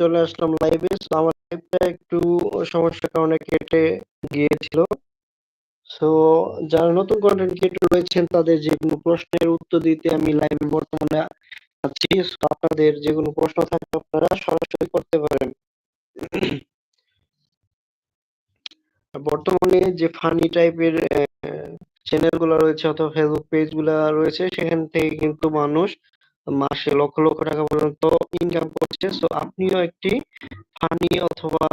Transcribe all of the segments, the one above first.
চলে আসলাম লাইভে। সো আমার লাইভটা একটু সমস্যার কারণে কেটে গিয়েছিল। সো যারা নতুন কনটেন্ট ক্রিয়েটর রয়েছেন, তাদের যে কোনো প্রশ্নের উত্তর দিতে আমি লাইভে বর্তমানে আছি। সো আপনাদের যেকোনো প্রশ্ন থাকলে আপনারা সরাসরি করতে পারেন। বর্তমানে যে ফানি টাইপের চ্যানেলগুলো রয়েছে অথবা ফেসবুক পেজগুলা রয়েছে, সেখান থেকে কিন্তু মানুষ মাসে লক্ষ লক্ষ টাকা পর্যন্ত ইনকাম করছে। সো আপনিও একটি ফানি অথবা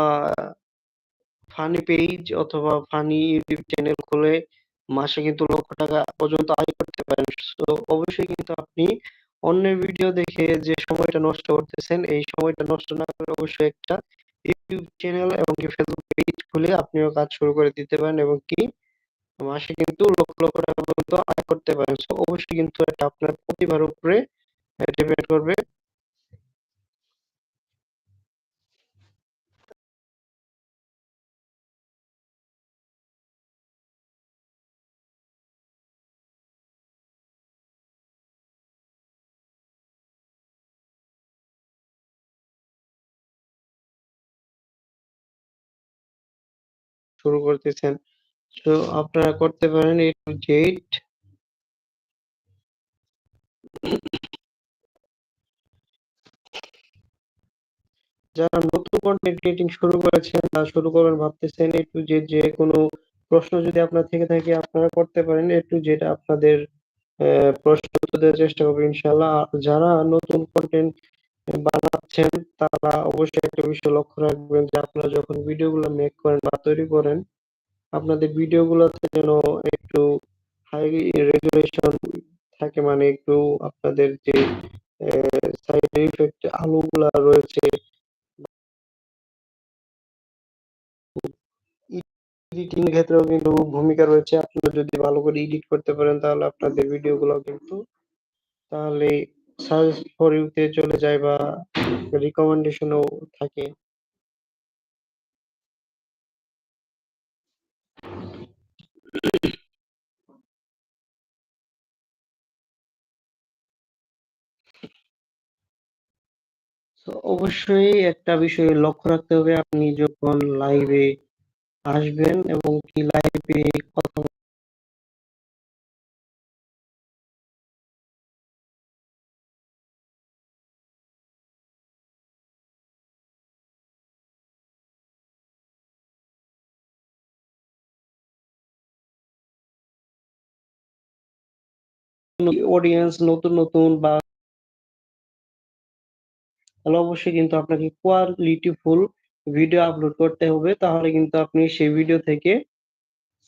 ফানি পেজ অথবা ফানি ইউটিউব চ্যানেল খুলে মাসে কিন্তু লক্ষ টাকা পর্যন্ত আয় করতে পারেন। সো অবশ্যই কিন্তু আপনি অন্যের ভিডিও দেখে যে সময়টা নষ্ট করতেছেন, এই সময়টা নষ্ট না করে অবশ্যই একটা ইউটিউব চ্যানেল এবং কি ফেসবুক পেজ খুলে আপনিও কাজ শুরু করে দিতে পারেন এবং কি মাসে কিন্তু লক্ষ লক্ষ টাকা পর্যন্ত আয় করতে পারেন। সো অবশ্যই কিন্তু এটা আপনার প্রতিভার উপরে করবে। শুরু করতেছেন। তো আপনারা করতে পারেন এ টু জেড যারা নতুন কন্টেন্ট ক্রিয়েটিং শুরু করেছেন বা শুরু করবেন ভাবতেছেন এ টু জেড যে কোনো প্রশ্ন যদি আপনার থেকে থাকে, আপনারা করতে পারেন এ টু জেড আপনাদের প্রশ্ন উত্তর দেওয়ার চেষ্টা করব ইনশাল্লাহ যারা নতুন কন্টেন্ট বানাচ্ছেন, তারা অবশ্যই একটা বিষয় লক্ষ্য রাখবেন যে আপনারা যখন ভিডিওগুলো মেক করেন বা তৈরি করেন, আপনাদের ভিডিওগুলোতে যেন একটু হাই রেজুলেশন থাকে মানে একটু আপনাদের যে সাইড ইফেক্ট আলোগুলা রয়েছে এডিটিং ক্ষেত্রেও কিন্তু ভূমিকা রয়েছে। আপনারা যদি ভালো করে এডিট করতে পারেন, তাহলে আপনাদের ভিডিওগুলো কিন্তু তাহলে সার্চ ফর ইউতে চলে যায় বা রিকমেন্ডেশনও থাকে। অবশ্যই একটা বিষয় লক্ষ্য রাখতে হবে। আপনি যখন লাইভে আসবেন এবং কি লাইভে কথা অডিয়েন্স নতুন নতুন বা অবশ্যই কিন্তু আপনাকে কোয়ালিটিফুল ভিডিও আপলোড করতে হবে, তাহলে কিন্তু আপনি সেই ভিডিও থেকে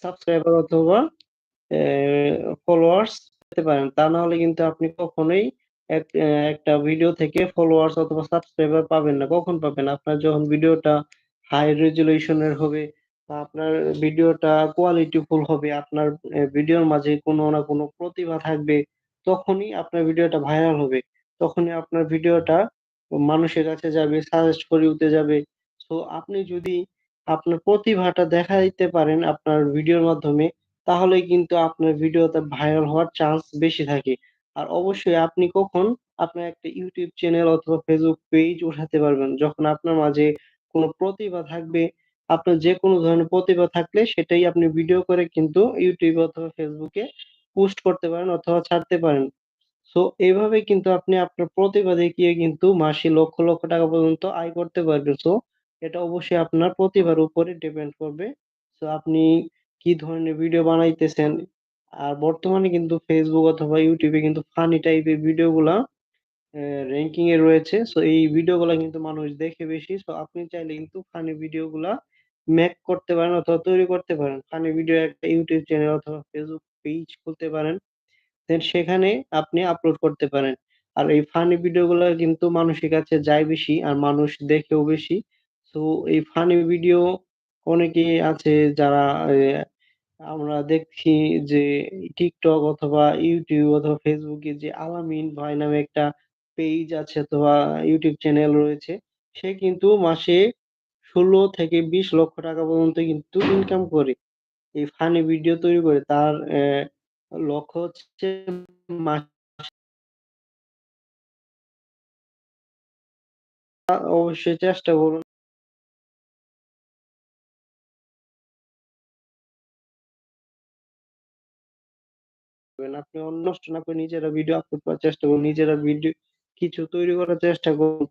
সাবস্ক্রাইবার অথবা ফলোয়ার্স পেতে পারেন। তা না হলে কিন্তু আপনি কখনোই একটা ভিডিও থেকে ফলোয়ার্স অথবা সাবস্ক্রাইবার পাবেন না। কখন পাবেন? আপনার যখন ভিডিওটা হাই রেজুলেশনের হবে আপনার ভিডিওটা কোয়ালিটিফুল হবে, আপনার ভিডিওর মাঝে কোনো না কোনো প্রতিভা থাকবে, তখনই আপনার ভিডিওটা ভাইরাল হবে। তখনই আপনার ভিডিওটা মানুষের কাছে যাবে সাজেস্ট করে ইউতে যাবে। সো আপনি যদি আপনার প্রতিভাটা দেখাইতে পারেন আপনার ভিডিওর মাধ্যমে তাহলে কিন্তু আপনার ভিডিওতে ভাইরাল হওয়ার চান্স বেশি থাকে। আর অবশ্যই আপনি কখন আপনার একটা ইউটিউব চ্যানেল অথবা ফেসবুক পেজ উঠাতে পারবেন, যখন আপনার মাঝে কোনো প্রতিভা থাকবে, আপনার যে কোনো ধরনের প্রতিভা থাকলে সেটাই আপনি ভিডিও করে কিন্তু ইউটিউব অথবা ফেসবুকে পোস্ট করতে পারেন অথবা ছাড়তে পারেন। সো এভাবে কিন্তু আপনি আপনার প্রতিভা দেখিয়ে কিন্তু মাসে লক্ষ লক্ষ টাকা পর্যন্ত আয় করতে পারবেন। সো এটা অবশ্যই আপনার প্রতিভার উপরে ডিপেন্ড করবে। সো আপনি কি ধরনের ভিডিও বানাইতেছেন? আর বর্তমানে কিন্তু ফেসবুক অথবা ইউটিউবে কিন্তু ফানি টাইপের ভিডিওগুলা র্যাঙ্কিং এ রয়েছে। সো এই ভিডিওগুলা কিন্তু মানুষ দেখে বেশি। সো আপনি চাইলে কিন্তু ফানি ভিডিওগুলা মেক করতে পারেন অথবা তৈরি করতে পারেন। ফানি ভিডিও একটা ইউটিউব চ্যানেল অথবা ফেসবুক পেজ খুলতে পারেন। দেন সেখানে আপনি আপলোড করতে পারেন। আর এই ফানি ভিডিওগুলো কিন্তু মানুষের কাছে যায় বেশি আর মানুষ দেখেও বেশি। তো এই ফানি ভিডিও অনেকে আছে যারা আমরা দেখছি যে টিকটক অথবা ইউটিউব অথবা ফেসবুকে যে আলামিন ভাই নামে একটা পেজ আছে অথবা ইউটিউব চ্যানেল রয়েছে, সে কিন্তু মাসে ষোলো থেকে বিশ লক্ষ টাকা পর্যন্ত কিন্তু ইনকাম করে। এই ফানি ভিডিও তৈরি করে, তার লক্ষ্য হচ্ছে অবশ্যই চেষ্টা করুন। আপনি অন্য না করে নিজেরা ভিডিও আপলোড করার চেষ্টা করুন। নিজেরা ভিডিও কিছু তৈরি করার চেষ্টা করুন।